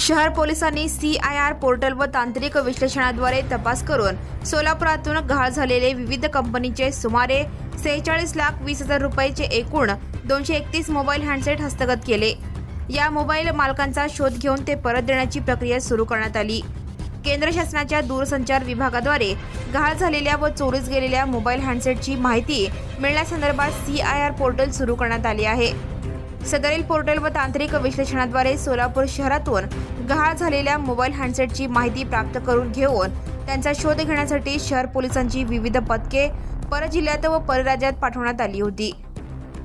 शहर पोलिसांनी C I R portal व तांत्रिक विश्लेषणाद्वारे तपास करून सोलापुरातून गहाळ झालेले विविध कंपनीचे सुमारे सेहेचाळीस लाख वीस हजार रुपयाचे एकूण दोनशे एकतीस मोबाईल हँडसेट हस्तगत केले. या मोबाईल मालकांचा शोध घेऊन ते परत देण्याची प्रक्रिया सुरू करण्यात आली. केंद्र शासनाच्या दूरसंचार विभागाद्वारे गहाळ झालेल्या व चोरीस गेलेल्या मोबाईल हँडसेटची माहिती मिळण्यासंदर्भात सी आय आर पोर्टल सुरू करण्यात आले आहे. सदरील पोर्टल व तांत्रिक विश्लेषणाद्वारे सोलापूर शहरातून गहाळ झालेल्या मोबाईल हँडसेटची माहिती प्राप्त करून घेऊन त्यांचा शोध घेण्यासाठी शहर पोलिसांची विविध पथके परजिल्ह्यात व परराज्यात पाठवण्यात आली होती.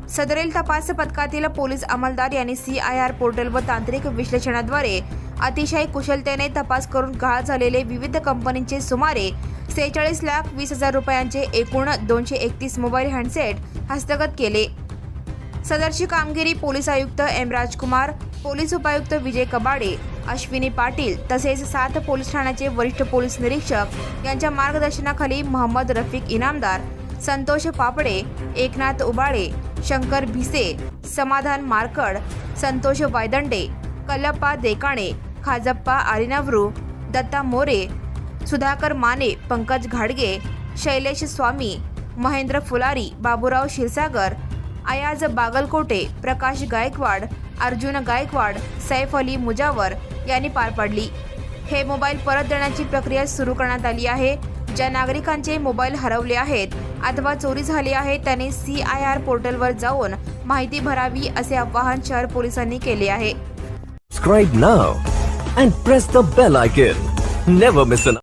सदरील तपास पथकातील पोलीस अंमलदार यांनी सी आय आर पोर्टल व तांत्रिक विश्लेषणाद्वारे अतिशय कुशलतेने तपास करून गहाळ झालेले विविध कंपनींचे सुमारे सेहेचाळीस लाख वीस हजार रुपयांचे एकूण दोनशे एकतीस मोबाईल हँडसेट हस्तगत केले. सदरची कामगिरी पोलीस आयुक्त एम राजकुमार पोलीस उपायुक्त विजय कबाडे अश्विनी पाटील तसेच सात पोलीस ठाण्याचे वरिष्ठ पोलीस निरीक्षक यांच्या मार्गदर्शनाखाली महम्मद रफिक इनामदार संतोष पापडे एकनाथ उबाळे शंकर भिसे समाधान मारकड संतोष वायदंडे कल्लप्पा देकाणे खाजप्पा आरिनवरू दत्ता मोरे सुधाकर माने पंकज घाडगे शैलेश स्वामी महेंद्र फुलारी बाबूराव क्षीरसागर अयाज बागलकोटे प्रकाश गायकवाड अर्जुन गायकवाड सैफ अली मुजावर यांनी पार पाडली. हे मोबाईल परत देण्याची प्रक्रिया सुरू करण्यात आली आहे. ज्या नागरिकांचे मोबाईल हरवले आहेत अथवा चोरी झाली आहे त्यांनी सी आय आर पोर्टलवर जाऊन माहिती भरावी असे आवाहन शहर पोलिसांनी केले आहे.